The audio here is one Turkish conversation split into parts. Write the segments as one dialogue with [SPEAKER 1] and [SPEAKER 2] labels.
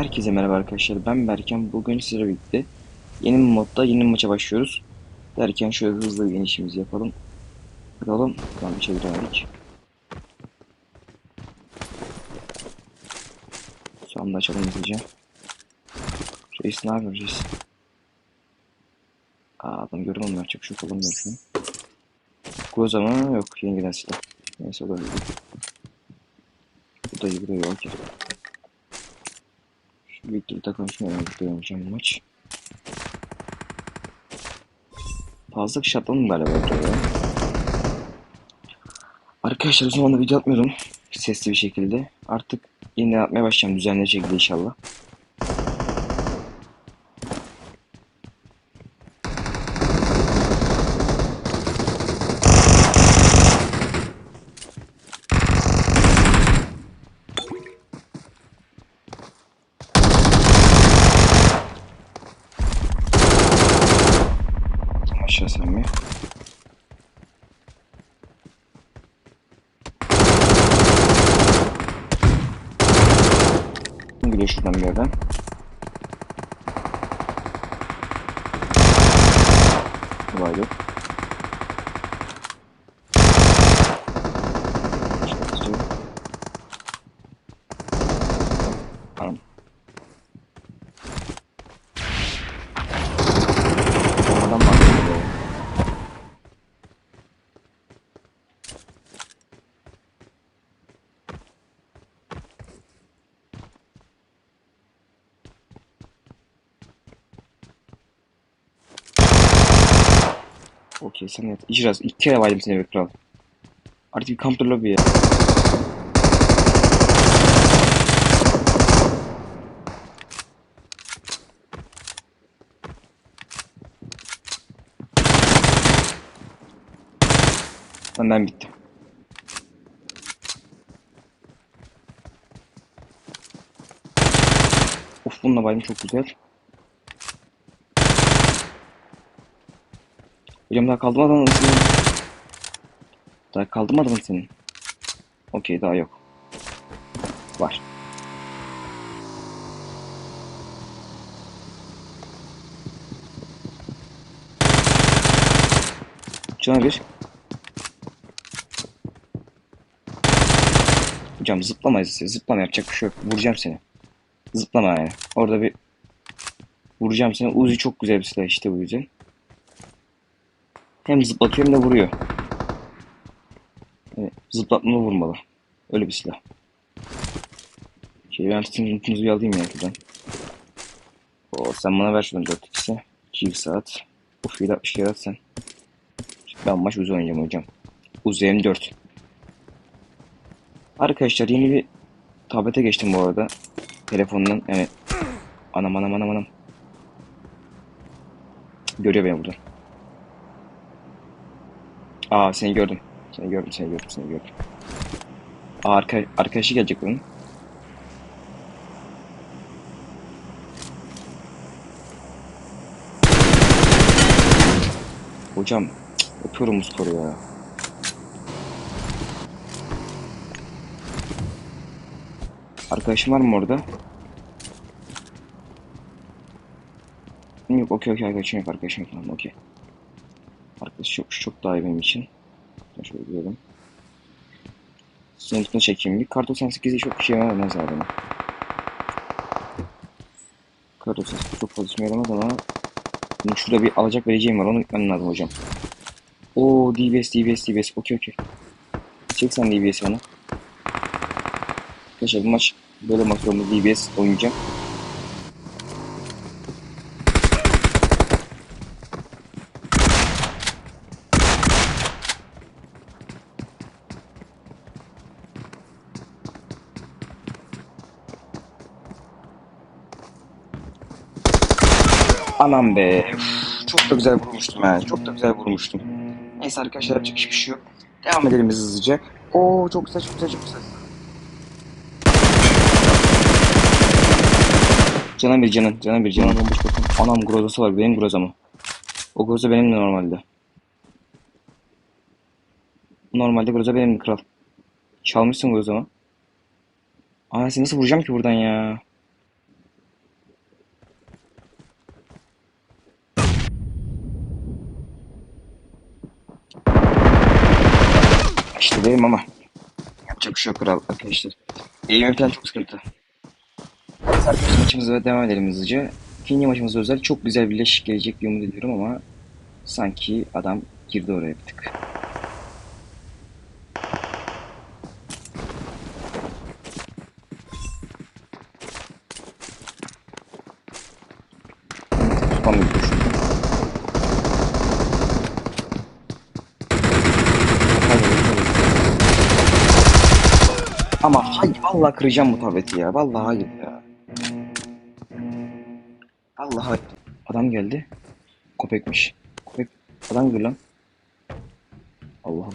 [SPEAKER 1] Herkese merhaba arkadaşlar. Ben Berken. Bugün sizlerle birlikte yeni bir modda yeni maça başlıyoruz. Derken şöyle hızlı bir inişimizi yapalım. Bakalım. Tamam içeri giremedik. Sonunda açalım hızlıca. Reis ne yapıyor reis? Aa adam ama yapacak bir şey yok olamıyor şu an. Groza mı? Yok yeniden silah. Neyse o da iyi. Bu da iyi bu da iyi. Victor'da. Victor'da oynayacağım bu maç. Fazla kişi atladım galiba oraya. Arkadaşlar o zaman da video atmıyorum. Sesli bir şekilde. Artık yeniden atmaya başlayacağım düzenli şekilde inşallah. Aşağı sarmıyor. Gidiyor şuradan bir yerden. İşte tutuyor. Tamam. Okey sen yat. İcraz. İlk kere baydım seni be kral. Artık bir counter lobby ya. Benden bitti. Of bununla baydım çok güzel. Hocam daha kaldı mı senin? Daha kaldı mı senin? Okey daha yok. Var. Cana bir. Hocam zıplamayız. Zıplama yapacak bir şey yok. Vuracağım seni. Zıplama yani. Orada bir vuracağım seni. Uzi çok güzel bir silah işte bu yüzden. Hem zıplatıyor hem de vuruyor. Yani zıplatmalı vurmalı. Öyle bir silah. Şey ben sizin untunuzu bir alayım ya şuradan. Oo, sen bana ver şuradan 4 x'i. 2 saat. Uf 760 kere at sen. Ben maç uzun oynayacağım hocam. Uzi M4. Arkadaşlar yeni bir tablete geçtim bu arada. Telefondan yani anam anam anam anam. Görüyor beni burada. Aa seni gördüm. Seni gördüm, seni gördüm, seni gördüm. Aa arka, arkadaşı gelecek bunun. Hocam cık, öpüyorum bu skoru ya. Arkadaşım var mı orada? Yok okey okey arkadaşım yok arkadaşım yok okey. Arkadaş çok, çok daha iyi benim için. Şöyle gidelim. Sınıfını çekeyim bir. Kar 98'e çok bir şey yaramaz abi. Kar 98 çok fazla işime yaramaz ama benim şurada bir alacak vereceğim var. Onu gitmem lazım hocam. Oo DBS DBS DBS. Okey okey. Çek sen DBS'i bana. Arkadaşlar bu maç böyle maç DBS oynayacağım. Anam be. Üf, Çok da güzel vurmuştum yani. Çok da güzel vurmuştum. Neyse arkadaşlar yapacak hiçbir şey yok. Devam edelim hızlıca. Oo çok güzel çok güzel çok güzel. Canım bir canım. Canım bir canım. Bomboş bakın. Anam grozası var. Benim groza mı? O groza benim de normalde. Normalde groza benim kral. Çalmışsın grozamı. Aa seni nasıl vuracağım ki buradan ya? İşte benim ama yapacak bir şey yok kral arkadaşlar. Eğim falan çok sıkıntı. Arkadaşlar maçımıza devam edelim hızlıca. İkinci maçımız özel çok güzel bir leş gelecek diye umut ediyorum ama sanki adam girdi oraya bir tık. Spam yapıyor şurada. Hadi, hadi. Ama hayır vallahi kıracağım bu tableti ya. Vallahi hayır ya. Vallahi hayır. Adam geldi. Köpekmiş. Köpek adam gibi lan. Allah Allah.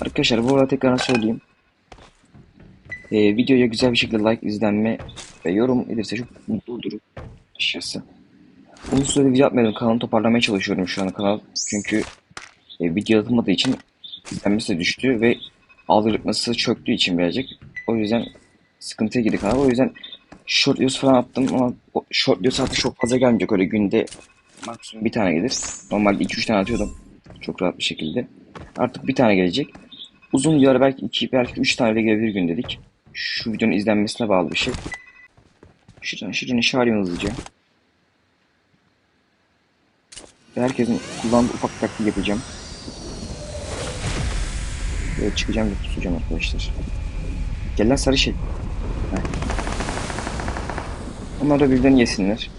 [SPEAKER 1] Arkadaşlar bu arada tekrar söyleyeyim. Ee, videoya güzel bir şekilde like, izlenme ve yorum gelirse çok mutlu olurum. Açıkçası. Uzun süredir video yapmıyorum. Kanalı toparlamaya çalışıyorum şu an kanal. Çünkü e, video atılmadığı için izlenmesi de düştü ve algoritması çöktüğü için birazcık. O yüzden sıkıntıya girdi kanal. O yüzden short videosu falan attım ama short videosu artık çok fazla gelmeyecek. Öyle günde maksimum bir tane gelir. Normalde 2-3 tane atıyordum. Çok rahat bir şekilde. Artık bir tane gelecek. Uzun videolar belki 2 belki 3 tane de gelebilir gün dedik. Şu videonun izlenmesine bağlı bir şey. Şuradan şuradan çağırıyorum hızlıca. Ve herkesin kullandığı ufak taktik yapacağım. Böyle çıkacağım ve tutacağım arkadaşlar. Gel lan sarı şey. Heh. Onlar da birbirlerini yesinler.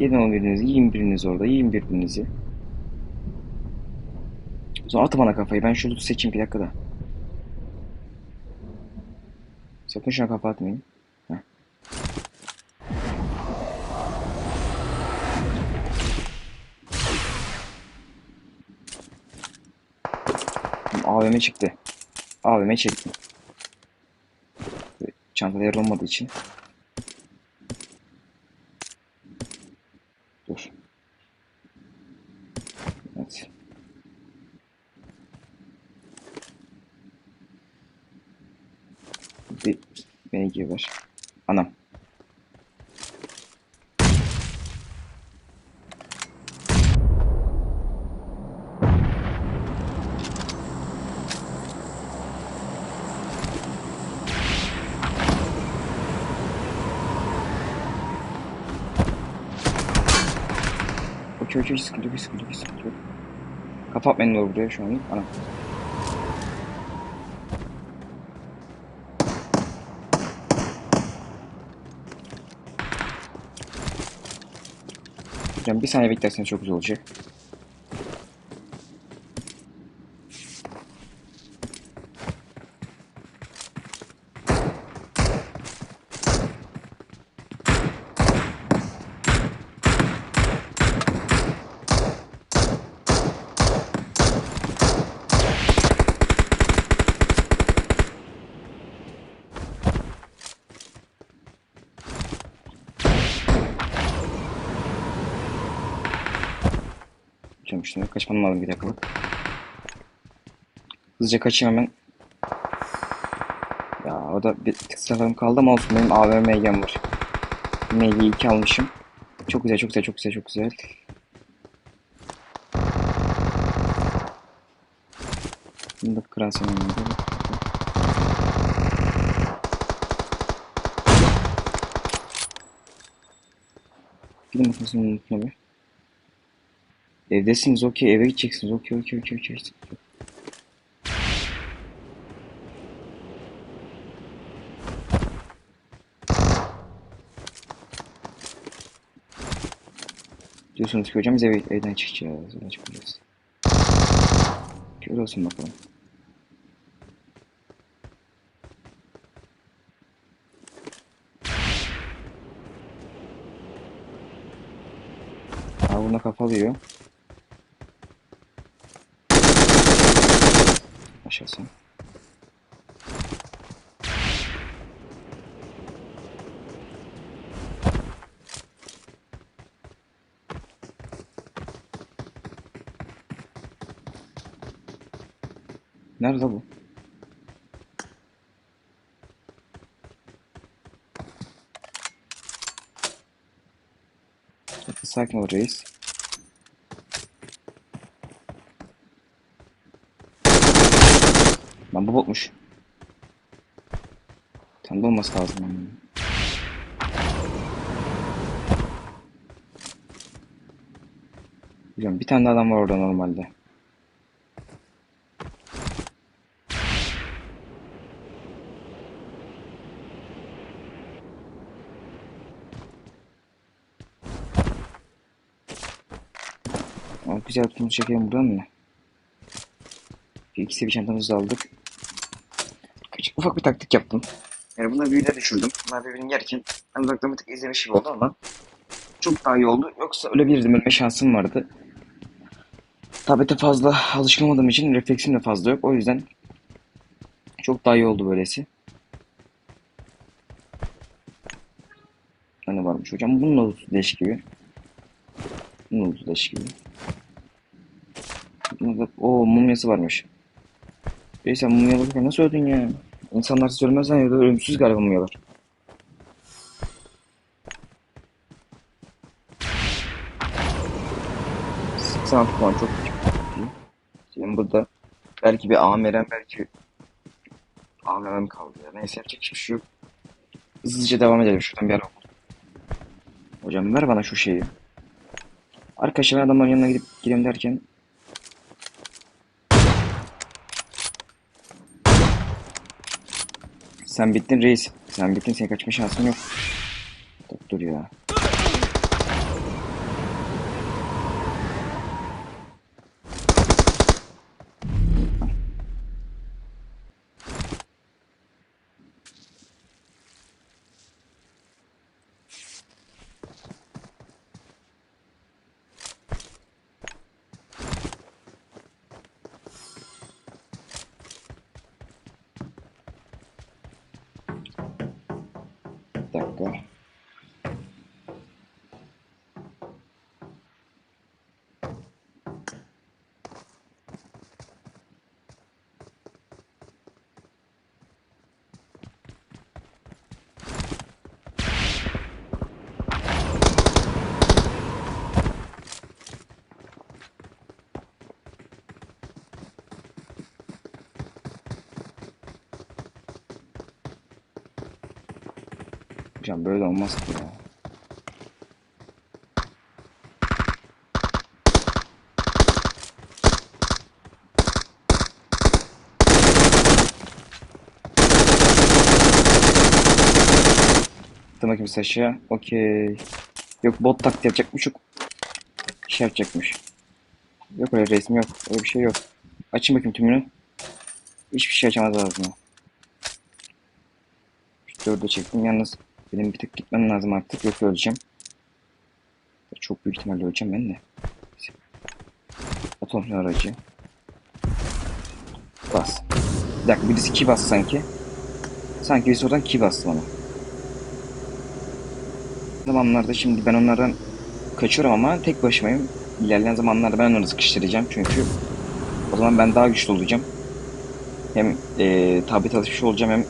[SPEAKER 1] Yedin onu birinizi, yiyin birinizi orada, yiyin birbirinizi. Zaman atın bana kafayı, ben şunu seçeyim bir dakikada. Sakın şuna kafa AVM çıktı. AVM çektim. Çantada yer olmadığı için. Dur. Evet. Bir BG var. Anam. Okey okey sıkıntı yok sıkıntı yok sıkıntı. Kapat beni doğru buraya şu an. Anam. Bir saniye beklersen çok güzel olacak. Hocam şimdi kaçmam lazım bir dakikalık. Hızlıca kaçayım hemen. Ya o da bir tık sıfırım kaldı ama olsun benim AVM MG'm var. MG 2 almışım. Çok güzel çok güzel çok güzel çok güzel. Bunu da kırasın önünde. Gidin bakalım senin unutma bir. Evdesiniz okey eve gideceksiniz okey okey okey okey. Diyorsunuz ki hocam biz eve, evden çıkacağız. Evden çıkacağız. Kör olsun bakalım. Aa buna kapalıyor. Aşağısı. Nerede bu? Sakin ol reis. Lan bu botmuş. Tam da olması lazım. yani. Hocam bir tane adam var orada normalde. Güzel tutumu çekelim buradan mı? İkisi bir çantamızı aldık. Küçük ufak bir taktik yaptım. Yani bunları büyüğüne düşürdüm. Bunlar birbirini yerken ben uzaktan tık izlemiş gibi oldu ama çok daha iyi oldu. Yoksa ölebilirdim. Ölme şansım vardı. Tablete fazla alışkın olmadığım için refleksim de fazla yok. O yüzden çok daha iyi oldu böylesi. Ne varmış hocam? Bunun oldu leş gibi. Bunun oldu leş gibi. O mumyası varmış. Ey sen mumya nasıl öldün ya? İnsanlar siz ölmezsen ya da ölümsüz galiba mumyalar. Sanat puan çok. Şimdi burada belki bir amirem belki amirem kaldı ya. Neyse yapacak hiçbir şey yok. Hızlıca devam edelim. Şuradan bir ara. Hocam ver bana şu şeyi. Arkadaşlar ben adamların yanına gidip gireyim derken Sen bittin reis. Sen bittin. Senin kaçma şansın yok. Doktor ya. Bir dakika. Hocam böyle olmaz ki ya. Attım bakayım Saşa. Okey. Yok bot taktiği yapacakmış yok. Şey yapacakmış. Yok öyle resim yok. Öyle bir şey yok. Açın bakayım tümünü. Hiçbir şey açamaz ağzına. Şu dörde çektim. Yalnız benim bir tık gitmem lazım artık. Yoksa öleceğim. Çok büyük ihtimalle öleceğim ben de. Atom aracı. Bas. Bir dakika birisi ki bastı sanki. Sanki birisi oradan ki bastı bana. Zamanlarda şimdi ben onlardan kaçıyorum ama tek başımayım. İlerleyen zamanlarda ben onları sıkıştıracağım çünkü o zaman ben daha güçlü olacağım. Hem e, tablet alışmış olacağım hem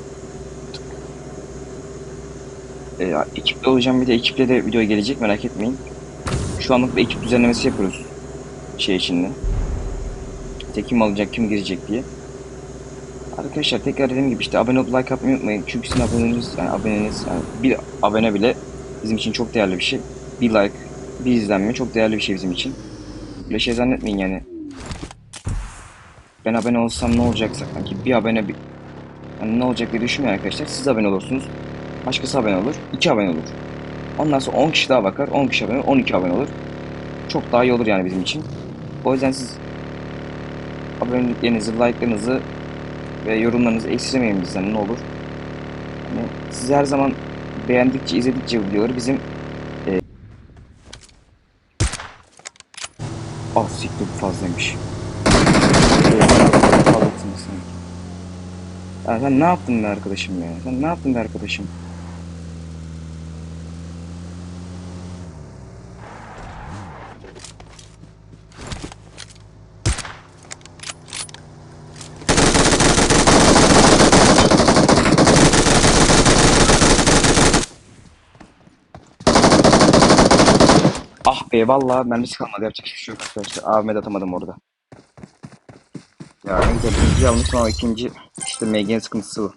[SPEAKER 1] e, ekiple olacağım bir de ekiple de video gelecek merak etmeyin. Şu anlık bir ekip düzenlemesi yapıyoruz şey içinde. İşte kim alacak kim girecek diye. Arkadaşlar tekrar dediğim gibi işte abone olup like atmayı unutmayın. Çünkü sizin aboneniz yani aboneniz yani bir abone bile bizim için çok değerli bir şey. Bir like, bir izlenme çok değerli bir şey bizim için. Böyle şey zannetmeyin yani. Ben abone olsam ne olacaksa sanki bir abone bir yani ne olacak diye düşünmeyin arkadaşlar. Siz abone olursunuz. Başkası abone olur. iki abone olur. Ondan sonra 10 kişi daha bakar. 10 kişi abone olur. 12 abone olur. Çok daha iyi olur yani bizim için. O yüzden siz aboneliklerinizi, like'larınızı ve yorumlarınızı eksilmeyin bizden ne olur. Yani siz her zaman beğendikçe, izledikçe videoları bizim e... Ah siktir fazlaymış. Ya sen ne yaptın be arkadaşım ya? Sen ne yaptın be arkadaşım? Be vallahi mermisi kalmadı yapacak hiçbir şey yok arkadaşlar. Ahmet atamadım orada. Ya güzel birinci almıştım ama ikinci işte MG'nin sıkıntısı bu.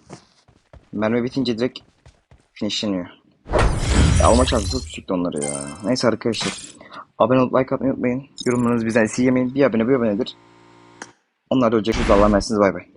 [SPEAKER 1] Mermi bitince direkt finishleniyor. Ya alma şansı çok düşüktü onları ya. Neyse arkadaşlar. Abone olup like atmayı unutmayın. Yorumlarınızı bizden esirgemeyin. Bir abone bir abonedir. Onlar da olacak. Allah'a emanetsiniz. Bay bay.